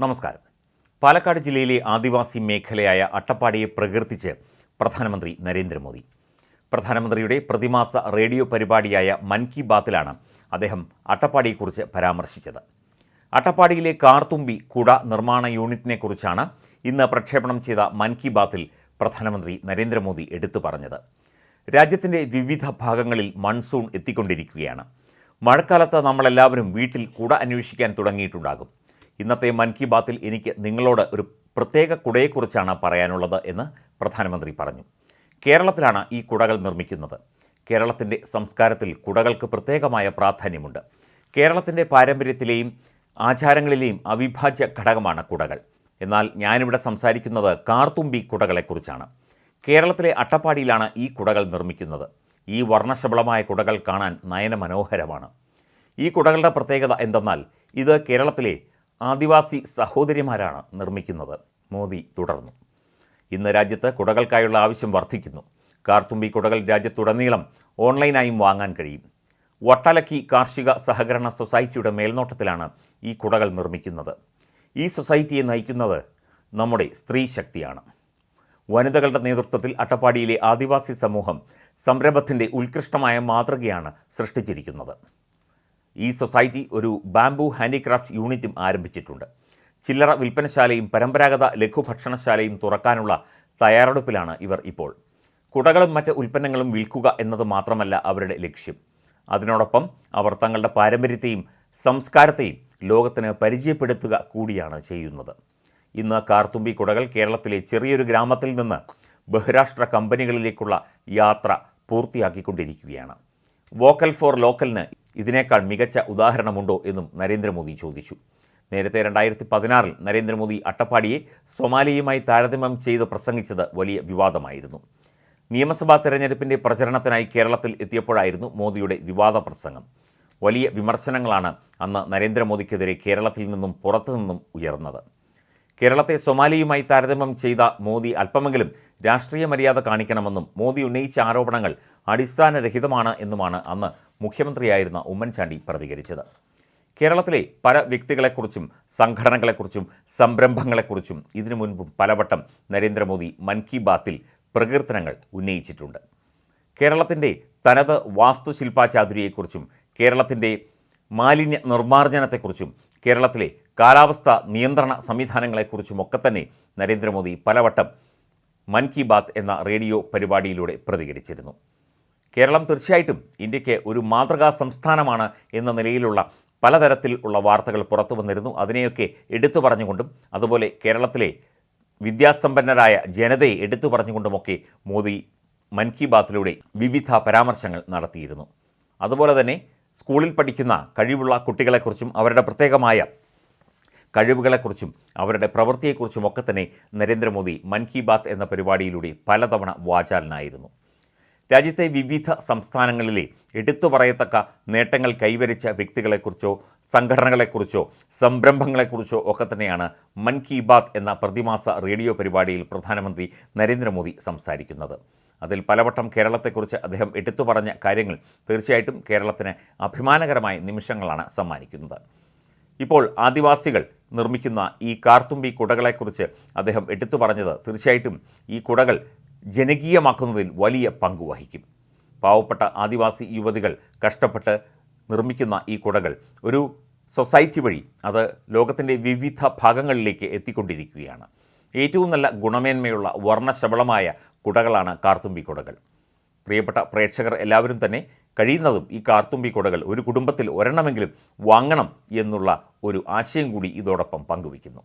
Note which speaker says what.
Speaker 1: നമസ്കാരം. പാലക്കാട് ജില്ലയിലെ ആദിവാസി മേഖലയായ അട്ടപ്പാടിയെ പ്രകീർത്തിച്ച് പ്രധാനമന്ത്രി നരേന്ദ്രമോദി. പ്രധാനമന്ത്രിയുടെ പ്രതിമാസ റേഡിയോ പരിപാടിയായ മൻ കി ബാത്തിലാണ് അദ്ദേഹം അട്ടപ്പാടിയെക്കുറിച്ച് പരാമർശിച്ചത്. അട്ടപ്പാടിയിലെ കാർത്തുമ്പി കുട നിർമ്മാണ യൂണിറ്റിനെക്കുറിച്ചാണ് ഇന്ന് പ്രക്ഷേപണം ചെയ്ത മൻ കി ബാത്തിൽ പ്രധാനമന്ത്രി നരേന്ദ്രമോദി എടുത്തു പറഞ്ഞത്. രാജ്യത്തിന്റെ വിവിധ ഭാഗങ്ങളിൽ മൺസൂൺ എത്തിക്കൊണ്ടിരിക്കുകയാണ്. മഴക്കാലത്ത് നമ്മളെല്ലാവരും വീട്ടിൽ കുട അന്വേഷിക്കാൻ തുടങ്ങിയിട്ടുണ്ടാകും. ഇന്നത്തെ മൻ കി ബാത്തിൽ എനിക്ക് നിങ്ങളോട് ഒരു പ്രത്യേക കുടയെക്കുറിച്ചാണ് പറയാനുള്ളത് എന്ന് പ്രധാനമന്ത്രി പറഞ്ഞു. കേരളത്തിലാണ് ഈ കുടകൾ നിർമ്മിക്കുന്നത്. കേരളത്തിന്റെ സംസ്കാരത്തിൽ കുടകൾക്ക് പ്രത്യേകമായ പ്രാധാന്യമുണ്ട്. കേരളത്തിന്റെ പാരമ്പര്യത്തിലെയും ആചാരങ്ങളിലെയും അവിഭാജ്യ ഘടകമാണ് കുടകൾ. എന്നാൽ ഞാനിവിടെ സംസാരിക്കുന്നത് കാർത്തുമ്പി കുടകളെക്കുറിച്ചാണ്. കേരളത്തിലെ അട്ടപ്പാടിയിലാണ് ഈ കുടകൾ നിർമ്മിക്കുന്നത്. ഈ വർണശബളമായ കുടകൾ കാണാൻ നയനമനോഹരമാണ്. ഈ കുടകളുടെ പ്രത്യേകത എന്തെന്നാൽ ഇത് കേരളത്തിലെ ആദിവാസി സഹോദരിമാരാണ് നിർമ്മിക്കുന്നത്. മോദി തുടർന്നു. ഇന്ന് രാജ്യത്ത് കുടകൾക്കായുള്ള ആവശ്യം വർദ്ധിക്കുന്നു. കാർത്തുമ്പി കുടകൾ രാജ്യത്തുടനീളം ഓൺലൈനായും വാങ്ങാൻ കഴിയും. വട്ടലക്കി കാർഷിക സഹകരണ സൊസൈറ്റിയുടെ മേൽനോട്ടത്തിലാണ് ഈ കുടകൾ നിർമ്മിക്കുന്നത്. ഈ സൊസൈറ്റിയെ നയിക്കുന്നത് നമ്മുടെ സ്ത്രീ ശക്തിയാണ്. വനിതകളുടെ നേതൃത്വത്തിൽ അട്ടപ്പാടിയിലെ ആദിവാസി സമൂഹം സംരംഭത്തിന്റെ ഉത്കൃഷ്ടമായ മാതൃകയാണ് സൃഷ്ടിച്ചിരിക്കുന്നത്. ഈ സൊസൈറ്റി ഒരു ബാംബു ഹാൻഡിക്രാഫ്റ്റ് യൂണിറ്റും ആരംഭിച്ചിട്ടുണ്ട്. ചില്ലറ വിൽപ്പനശാലയും പരമ്പരാഗത ലഘുഭക്ഷണശാലയും തുറക്കാനുള്ള തയ്യാറെടുപ്പിലാണ് ഇവർ ഇപ്പോൾ. കുടകളും മറ്റ് ഉൽപ്പന്നങ്ങളും വിൽക്കുക എന്നത് മാത്രമല്ല അവരുടെ ലക്ഷ്യം. അതിനോടൊപ്പം അവർ തങ്ങളുടെ പാരമ്പര്യത്തെയും സംസ്കാരത്തെയും ലോകത്തിന് പരിചയപ്പെടുത്തുക കൂടിയാണ് ചെയ്യുന്നത്. ഇന്ന് കാർത്തുമ്പി കുടകൾ കേരളത്തിലെ ചെറിയൊരു ഗ്രാമത്തിൽ നിന്ന് ബഹുരാഷ്ട്ര കമ്പനികളിലേക്കുള്ള യാത്ര പൂർത്തിയാക്കിക്കൊണ്ടിരിക്കുകയാണ്. വോക്കൽ ഫോർ ലോക്കലിന് ഇതിനേക്കാൾ മികച്ച ഉദാഹരണമുണ്ടോ എന്നും നരേന്ദ്രമോദി ചോദിച്ചു. നേരത്തെ രണ്ടായിരത്തി പതിനാറിൽ നരേന്ദ്രമോദി അട്ടപ്പാടിയെ സൊമാലിയുമായി താരതമ്യം ചെയ്ത് പ്രസംഗിച്ചത് വലിയ വിവാദമായിരുന്നു. നിയമസഭാ തെരഞ്ഞെടുപ്പിന്റെ പ്രചരണത്തിനായി കേരളത്തിൽ എത്തിയപ്പോഴായിരുന്നു മോദിയുടെ വിവാദ പ്രസംഗം. വലിയ വിമർശനങ്ങളാണ് അന്ന് നരേന്ദ്രമോദിക്കെതിരെ കേരളത്തിൽ നിന്നും പുറത്തുനിന്നും ഉയർന്നത്. കേരളത്തെ സൊമാലിയുമായി താരതമ്യം ചെയ്ത മോദി അല്പമെങ്കിലും രാഷ്ട്രീയ മര്യാദ കാണിക്കണമെന്നും മോദി ഉന്നയിച്ച ആരോപണങ്ങൾ അടിസ്ഥാനരഹിതമാണ് എന്നുമാണ് അന്ന് മുഖ്യമന്ത്രിയായിരുന്ന ഉമ്മൻചാണ്ടി പ്രതികരിച്ചത്. കേരളത്തിലെ പല വ്യക്തികളെക്കുറിച്ചും സംഘടനകളെക്കുറിച്ചും സംരംഭങ്ങളെക്കുറിച്ചും ഇതിനു മുൻപും പലവട്ടം നരേന്ദ്രമോദി മൻ കി ബാത്തിൽ പ്രകീർത്തനങ്ങൾ ഉന്നയിച്ചിട്ടുണ്ട്. കേരളത്തിന്റെ തനത് വാസ്തുശില്പാചാതുരിയെക്കുറിച്ചും കേരളത്തിന്റെ മാലിന്യ നിർമ്മാർജനത്തെക്കുറിച്ചും കേരളത്തിലെ കാലാവസ്ഥ നിയന്ത്രണ സംവിധാനങ്ങളെക്കുറിച്ചുമൊക്കെ തന്നെ നരേന്ദ്രമോദി പലവട്ടം മൻ കി ബാത്ത് എന്ന റേഡിയോ പരിപാടിയിലൂടെ പ്രതികരിച്ചിരുന്നു. കേരളം തീർച്ചയായിട്ടും ഇന്ത്യയ്ക്ക് ഒരു മാതൃകാ സംസ്ഥാനമാണ് എന്ന നിലയിലുള്ള പലതരത്തിൽ ഉള്ള വാർത്തകൾ പുറത്തു വന്നിരുന്നു. അതിനെയൊക്കെ എടുത്തു പറഞ്ഞുകൊണ്ടും അതുപോലെ കേരളത്തിലെ വിദ്യാസമ്പന്നരായ ജനതയെ എടുത്തു പറഞ്ഞുകൊണ്ടുമൊക്കെ മോദി മൻ കി ബാത്തിലൂടെ വിവിധ പരാമർശങ്ങൾ നടത്തിയിരുന്നു. അതുപോലെ തന്നെ സ്കൂളിൽ പഠിക്കുന്ന കഴിവുള്ള കുട്ടികളെക്കുറിച്ചും അവരുടെ പ്രത്യേകമായ കഴിവുകളെക്കുറിച്ചും അവരുടെ പ്രവൃത്തിയെക്കുറിച്ചും ഒക്കെ തന്നെ നരേന്ദ്രമോദി മൻ കി ബാത്ത് എന്ന പരിപാടിയിലൂടെ പലതവണ വാചാലനായിരുന്നു. രാജ്യത്തെ വിവിധ സംസ്ഥാനങ്ങളിലെ എടുത്തു പറയത്തക്ക നേട്ടങ്ങൾ കൈവരിച്ച വ്യക്തികളെക്കുറിച്ചോ സംഘടനകളെക്കുറിച്ചോ സംരംഭങ്ങളെക്കുറിച്ചോ ഒക്കെ തന്നെയാണ് മൻ കി ബാത്ത് എന്ന പ്രതിമാസ റേഡിയോ പരിപാടിയിൽ പ്രധാനമന്ത്രി നരേന്ദ്രമോദി സംസാരിക്കുന്നത്. അതിൽ പലവട്ടം കേരളത്തെക്കുറിച്ച് അദ്ദേഹം എടുത്തു പറഞ്ഞ കാര്യങ്ങൾ തീർച്ചയായിട്ടും കേരളത്തിന് അഭിമാനകരമായ നിമിഷങ്ങളാണ് സമ്മാനിക്കുന്നത്. ഇപ്പോൾ ആദിവാസികൾ നിർമ്മിക്കുന്ന ഈ കാർത്തുമ്പി കുടകളെക്കുറിച്ച് അദ്ദേഹം എടുത്തു പറഞ്ഞത് തീർച്ചയായിട്ടും ഈ കുടകൾ ജനകീയമാക്കുന്നതിൽ വലിയ പങ്ക് വഹിക്കും. പാവപ്പെട്ട ആദിവാസി യുവതികൾ കഷ്ടപ്പെട്ട് നിർമ്മിക്കുന്ന ഈ കുടകൾ ഒരു സൊസൈറ്റി വഴി അത് ലോകത്തിന്റെ വിവിധ ഭാഗങ്ങളിലേക്ക് എത്തിക്കൊണ്ടിരിക്കുകയാണ്. ഏറ്റവും നല്ല ഗുണമേന്മയുള്ള വർണശബളമായ കുടകളാണ് കാർത്തുമ്പി കുടകൾ. പ്രിയപ്പെട്ട പ്രേക്ഷകർ എല്ലാവരും തന്നെ കഴിയുന്നതും ഈ കാർത്തുമ്പി കുടകൾ ഒരു കുടുംബത്തിൽ ഒരെണ്ണമെങ്കിലും വാങ്ങണം എന്നുള്ള ഒരു ആശയം കൂടി ഇതോടൊപ്പം പങ്കുവയ്ക്കുന്നു.